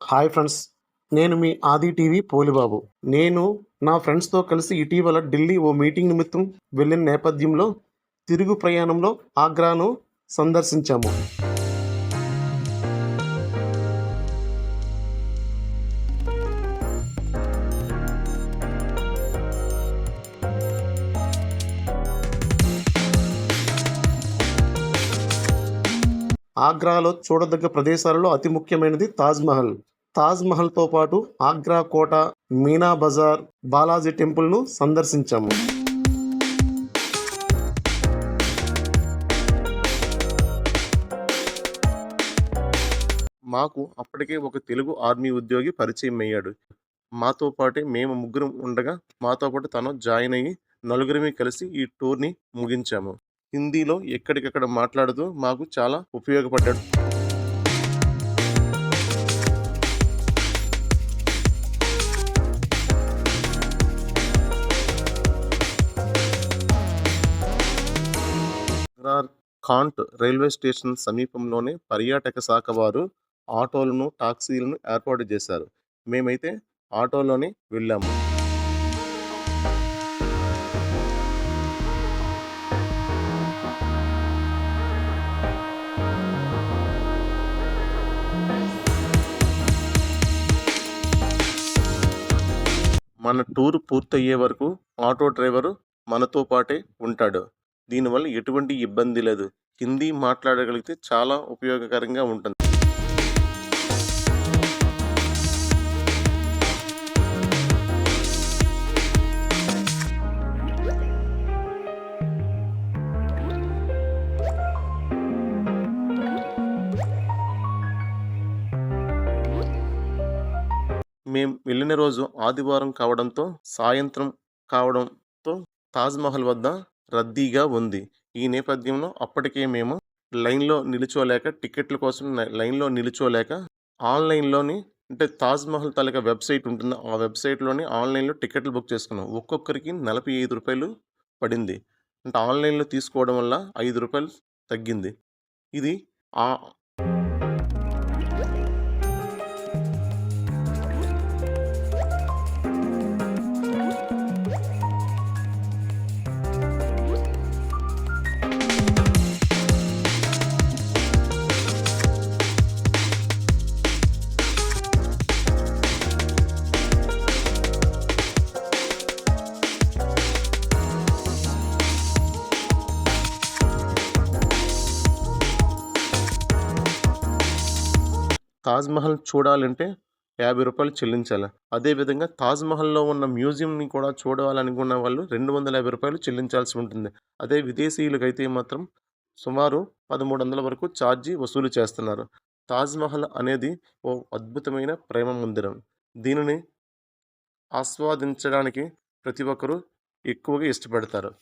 Hi friends నేను మీ ఆది TV పోలిబాబు. నేను నా ఫ్రెండ్స్తో కలిసి ఇటీవల ఢిల్లీ ఓ మీటింగ్ నిమిత్తం వెళ్ళిన నేపథ్యంలో తిరుగు ప్రయాణంలో ఆగ్రాను సందర్శించాము. ఆగ్రాలో చూడదగ్గ ప్రదేశాలలో అతి ముఖ్యమైనది తాజ్ తాజ్మహల్తో తాజ్ మహల్తో పాటు ఆగ్రా కోట మీనా బజార్ బాలాజీ టెంపుల్ను సందర్శించాము. మాకు అప్పటికే ఒక తెలుగు ఆర్మీ ఉద్యోగి పరిచయం అయ్యాడు. మాతో పాటే మేము ముగ్గురం ఉండగా మాతో పాటు తను జాయిన్ అయ్యి నలుగురిమి కలిసి ఈ టూర్ని ముగించాము. హిందీలో ఎక్కడికక్కడ మాట్లాడుతూ మాకు చాలా ఉపయోగపడ్డాడు. ఖాంట్ రైల్వే స్టేషన్ సమీపంలోనే పర్యాటక శాఖ వారు ఆటోలను టాక్సీలను ఏర్పాటు చేశారు. మేమైతే ఆటోలోనే వెళ్ళాము. మన టూర్ పూర్తయ్యే వరకు ఆటో డ్రైవరు మనతో పాటే ఉంటాడు. దీనివల్ల ఎటువంటి ఇబ్బంది లేదు. హిందీ మాట్లాడగలిగితే చాలా ఉపయోగకరంగా ఉంటుంది. మేము వెళ్ళిన రోజు ఆదివారం కావడంతో సాయంత్రం కావడంతో తాజ్మహల్ వద్ద రద్దీగా ఉంది. ఈ నేపథ్యంలో అప్పటికే మేము లైన్లో నిలుచోలేక టికెట్ల కోసం లైన్లో నిలుచోలేక ఆన్లైన్లోని అంటే తాజ్మహల్ తాలూకా వెబ్సైట్ ఉంటుంది. ఆ వెబ్సైట్లోని ఆన్లైన్లో టికెట్లు బుక్ చేసుకున్నాం. ఒక్కొక్కరికి నలభై ఐదు రూపాయలు పడింది. అంటే ఆన్లైన్లో తీసుకోవడం వల్ల ఐదు రూపాయలు తగ్గింది. ఇది ఆ తాజ్మహల్ చూడాలంటే యాభై రూపాయలు చెల్లించాలి. అదేవిధంగా తాజ్మహల్లో ఉన్న మ్యూజియంని కూడా చూడాలనుకున్న వాళ్ళు రెండు వందల యాభై రూపాయలు చెల్లించాల్సి ఉంటుంది. అదే విదేశీయులకైతే మాత్రం సుమారు పదమూడు వందల వరకు ఛార్జీ వసూలు చేస్తున్నారు. తాజ్మహల్ అనేది ఓ అద్భుతమైన ప్రేమ మందిరం. దీనిని ఆస్వాదించడానికి ప్రతి ఒక్కరూ ఎక్కువగా ఇష్టపడతారు.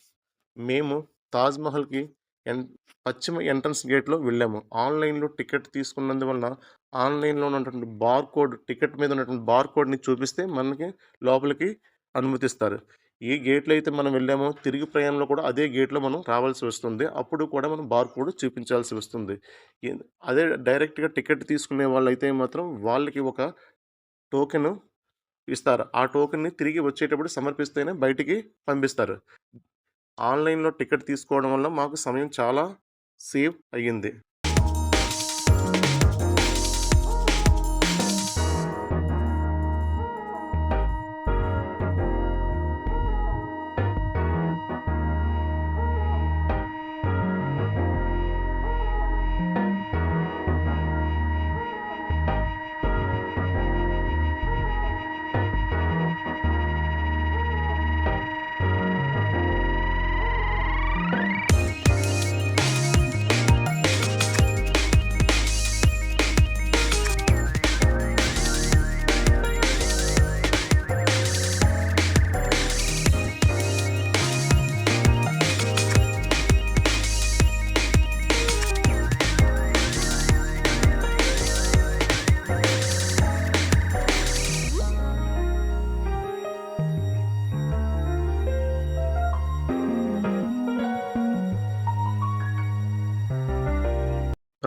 మేము తాజ్మహల్కి ఎన్ పశ్చిమ ఎంట్రన్స్ గేట్లో వెళ్ళాము. ఆన్లైన్లో టికెట్ తీసుకున్నందువలన ఆన్లైన్లో ఉన్నటువంటి బార్ కోడ్ టికెట్ మీద ఉన్నటువంటి బార్ కోడ్ని చూపిస్తే మనకి లోపలికి అనుమతిస్తారు. ఏ గేట్లో అయితే మనం వెళ్ళామో తిరిగి ప్రయాణంలో కూడా అదే గేట్లో మనం రావాల్సి వస్తుంది. అప్పుడు కూడా మనం బార్కోడ్ చూపించాల్సి వస్తుంది. అదే డైరెక్ట్గా టికెట్ తీసుకునే వాళ్ళు అయితే మాత్రం వాళ్ళకి ఒక టోకెన్ ఇస్తారు. ఆ టోకెన్ని తిరిగి వచ్చేటప్పుడు సమర్పిస్తేనే బయటికి పంపిస్తారు. ఆన్లైన్లో టికెట్ తీసుకోవడం వల్ల మాకు సమయం చాలా సేవ్ అయ్యింది.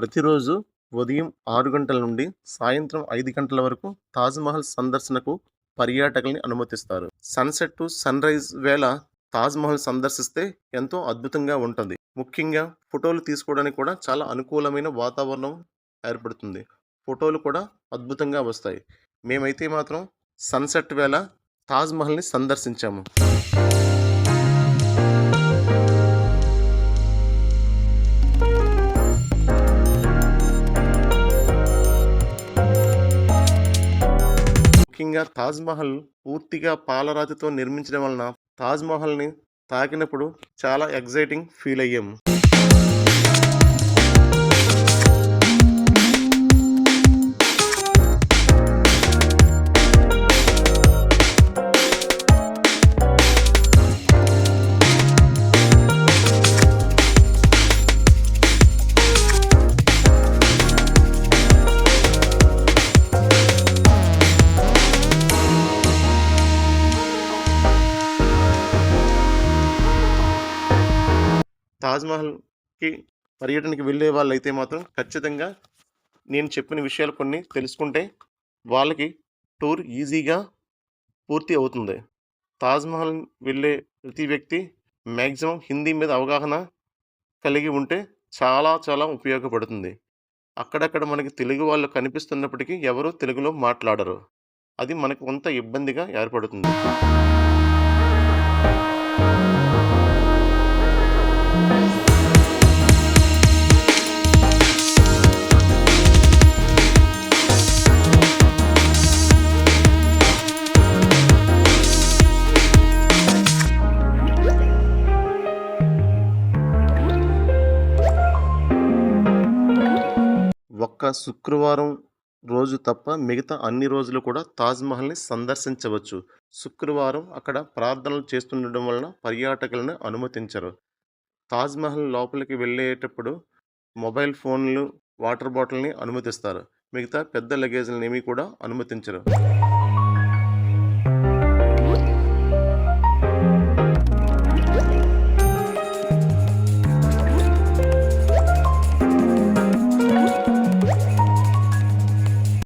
ప్రతిరోజు ఉదయం ఆరు గంటల నుండి సాయంత్రం ఐదు గంటల వరకు తాజ్మహల్ సందర్శనకు పర్యాటకుల్ని అనుమతిస్తారు. సన్సెట్ టు సన్ రైజ్ వేళ తాజ్మహల్ సందర్శిస్తే ఎంతో అద్భుతంగా ఉంటుంది. ముఖ్యంగా ఫోటోలు తీసుకోవడానికి కూడా చాలా అనుకూలమైన వాతావరణం ఏర్పడుతుంది. ఫోటోలు కూడా అద్భుతంగా వస్తాయి. మేమైతే మాత్రం సన్సెట్ వేళ తాజ్మహల్ని సందర్శించాము. ముఖ్యంగా తాజ్మహల్ పూర్తిగా పాలరాతితో నిర్మించడం వలన తాజ్మహల్ని తాకినప్పుడు చాలా ఎగ్జైటింగ్ ఫీల్ అయ్యాము. తాజ్మహల్కి పర్యటనకి వెళ్ళే వాళ్ళైతే మాత్రం ఖచ్చితంగా నేను చెప్పిన విషయాలు కొన్ని తెలుసుకుంటే వాళ్ళకి టూర్ ఈజీగా పూర్తి అవుతుంది. తాజ్మహల్ వెళ్ళే ప్రతి వ్యక్తి మ్యాక్సిమం హిందీ మీద అవగాహన కలిగి ఉంటే చాలా చాలా ఉపయోగపడుతుంది. అక్కడక్కడ మనకి తెలుగు వాళ్ళు కనిపిస్తున్నప్పటికీ ఎవరు తెలుగులో మాట్లాడరు. అది మనకు కొంత ఇబ్బందిగా ఏర్పడుతుంది. శుక్రవారం రోజు తప్ప మిగతా అన్ని రోజులు కూడా తాజ్మహల్ని సందర్శించవచ్చు. శుక్రవారం అక్కడ ప్రార్థనలు చేస్తుండడం వలన పర్యాటకులను అనుమతించరు. తాజ్మహల్ లోపలికి వెళ్ళేటప్పుడు మొబైల్ ఫోన్లు వాటర్ బాటిల్ని అనుమతిస్తారు. మిగతా పెద్ద లగేజ్లను ఏమీ కూడా అనుమతించరు.